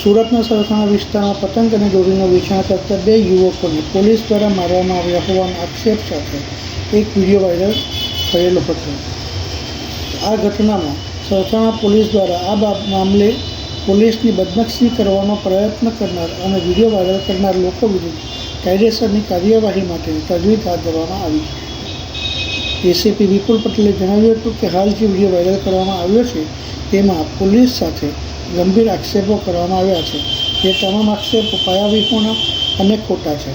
સુરતના સરથાણા વિસ્તારમાં પતંગ અને દોરીનું વેચાણ કરતા બે યુવકોને પોલીસ દ્વારા મારવામાં આવ્યા હોવાના આક્ષેપ સાથે એક વીડિયો વાયરલ થયેલો હતો. આ ઘટનામાં સરથાણા પોલીસ દ્વારા આ બાબ મામલે પોલીસની બદનક્ષી કરવાનો પ્રયત્ન કરનાર અને વીડિયો વાયરલ કરનાર લોકો વિરુદ્ધ કાયદેસરની કાર્યવાહી માટે તજવીજ હાથ ધરવામાં આવી છે. એસીપી વિપુલ પટેલે જણાવ્યું હતું કે હાલ જે વીડિયો વાયરલ કરવામાં આવ્યો છે, તેમાં પોલીસ સાથે ગંભીર આક્ષેપો કરવામાં આવ્યા છે. જે તમામ આક્ષેપો પાયાવિહોણા અને ખોટા છે.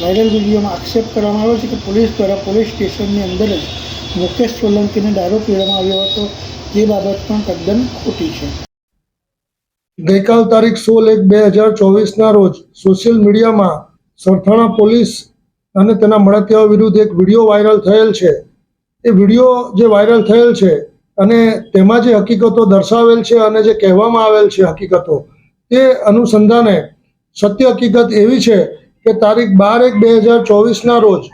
વાયરલ વિડીયોમાં આક્ષેપ કરવામાં આવ્યો છે કે પોલીસ દ્વારા પોલીસ સ્ટેશનની અંદર જ મુકેશ સોલંકીને દારૂ પીવામાં આવ્યો હતો, જે બાબત પણ તદ્દન ખોટી છે. ગઈકાલ તારીખ સોળ એક બે હજાર ચોવીસના રોજ સોશિયલ મીડિયામાં સરથાણા પોલીસ અને તેના મળતિયાઓ વિરુદ્ધ એક વીડિયો વાયરલ થયેલ છે. એ વીડિયો જે વાયરલ થયેલ છે અને તેમાં જે હકીકતો દર્શાવેલ છે અને જે કહેવામાં આવેલ છે હકીકતો, તે અનુસંધાને સત્ય હકીકત એવી છે કે તારીખ બાર એક બે હજાર ચોવીસના રોજ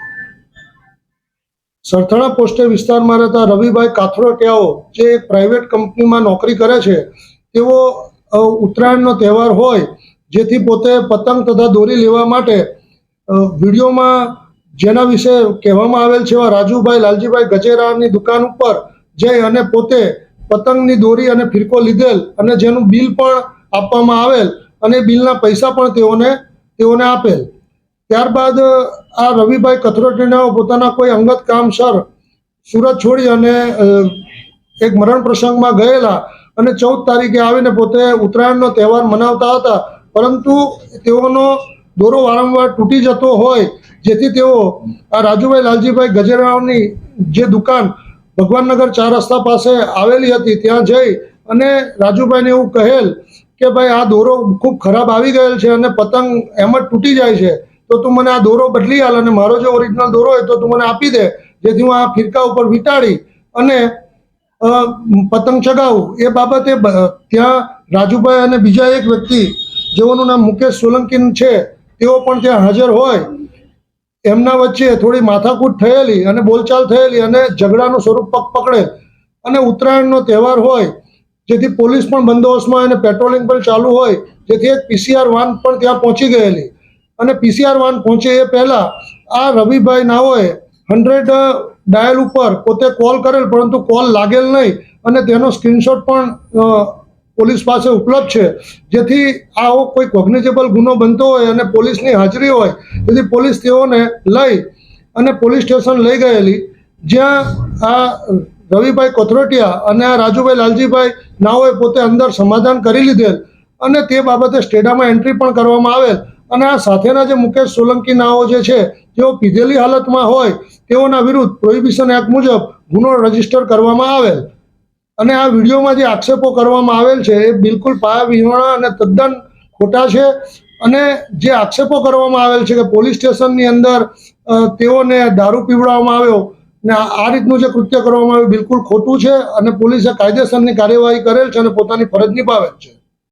સરથાણા પોસ્ટે વિસ્તારમાં રહેતા રવિભાઈ કાથરોટિયાઓ, જે એક પ્રાઇવેટ કંપનીમાં નોકરી કરે છે, તેઓ ઉત્તરાયણનો તહેવાર હોય, જેથી પોતે પતંગ તથા દોરી લેવા માટે વિડીયોમાં જેના વિશે કહેવામાં આવેલ છે એવા રાજુભાઈ, લાલજીભાઈ ગજેરાની દુકાન ઉપર જઈ અને પોતે પતંગની દોરી અને ફિરકો લીધેલ અને જેનું બિલ પણ આપવામાં આવેલ અને બિલના પૈસા પણ તેઓને તેઓને આપેલ. ત્યારબાદ આ રવિભાઈ કથરોટીના પોતાના કોઈ અંગત કામસર સુરત છોડી અને એક મરણ પ્રસંગમાં ગયેલા અને ચૌદ તારીખે આવીને પોતે ઉત્તરાયણનો તહેવાર મનાવતા હતા. પરંતુ તેઓનો દોરો વારંવાર તૂટી જતો હોય, જેથી તેઓ, આ રાજુભાઈ લાલજીભાઈ ગજેરાવની જે દુકાન ભગવાનનગર ચાર રસ્તા પાસે આવેલી હતી, ત્યાં જઈ અને રાજુભાઈને એવું કહેલ કે ભાઈ, આ દોરો ખૂબ ખરાબ આવી ગયેલ છે અને પતંગ એમ જ તૂટી જાય છે, તો તું મને આ દોરો બદલી હાલ અને મારો જે ઓરિજિનલ દોરો હોય તો તું મને આપી દે, જેથી હું આ ફિરકા ઉપર વીંટાળી અને પતંગ ચગાવું. એ બાબતે ત્યાં રાજુભાઈ અને બીજા એક વ્યક્તિ, જેઓનું નામ મુકેશ સોલંકી છે તેઓ પણ ત્યાં હાજર હોય, એમના વચ્ચે થોડી માથાકૂટ થયેલી અને બોલચાલ થયેલી અને ઝઘડાનું સ્વરૂપ પગ પકડે અને ઉત્તરાયણનો તહેવાર હોય, જેથી પોલીસ પણ બંદોબસ્તમાં અને પેટ્રોલિંગ પણ ચાલુ હોય, જેથી એક પીસીઆર વાન પણ ત્યાં પહોંચી ગયેલી. અને પીસીઆર વાન પહોંચે એ પહેલાં આ રવિભાઈ નાઓએ હંડ્રેડ ડાયલ ઉપર પોતે કોલ કરેલ, પરંતુ કોલ લાગેલ નહીં અને તેનો સ્ક્રીનશોટ પણ પોલીસ પાસે ઉપલબ્ધ છે. જેથી આવો કોઈ કોગ્નિઝેબલ ગુનો બનતો હોય અને પોલીસની હાજરી હોય, તેથી પોલીસ તેઓને લઈ અને પોલીસ સ્ટેશન લઈ ગયેલી. જ્યાં આ રવિભાઈ કોથરોટિયા અને આ રાજુભાઈ લાલજીભાઈ નાઓએ પોતે અંદર સમાધાન કરી લીધેલ અને તે બાબતે સ્ટેડામાં એન્ટ્રી પણ કરવામાં આવેલ. અને આ સાથેના જે મુકેશ સોલંકી નાઓ જે છે, તેઓ પીધેલી હાલતમાં હોય, તેઓના વિરુદ્ધ પ્રોહિબિશન એક્ટ મુજબ ગુનો રજિસ્ટર કરવામાં આવેલ. અને આ વિડીયોમાં જે આક્ષેપો કરવામાં આવેલ છે એ બિલકુલ પાયાવિહોણા અને તદ્દન ખોટા છે. અને જે આક્ષેપો કરવામાં આવેલ છે કે પોલીસ સ્ટેશનની અંદર તેઓને દારૂ પીવડાવવામાં આવ્યો ને આ રીતનું જે કૃત્ય કરવામાં આવ્યું બિલકુલ ખોટું છે અને પોલીસે કાયદેસરની કાર્યવાહી કરેલ છે અને પોતાની ફરજ નિભાવેલ છે.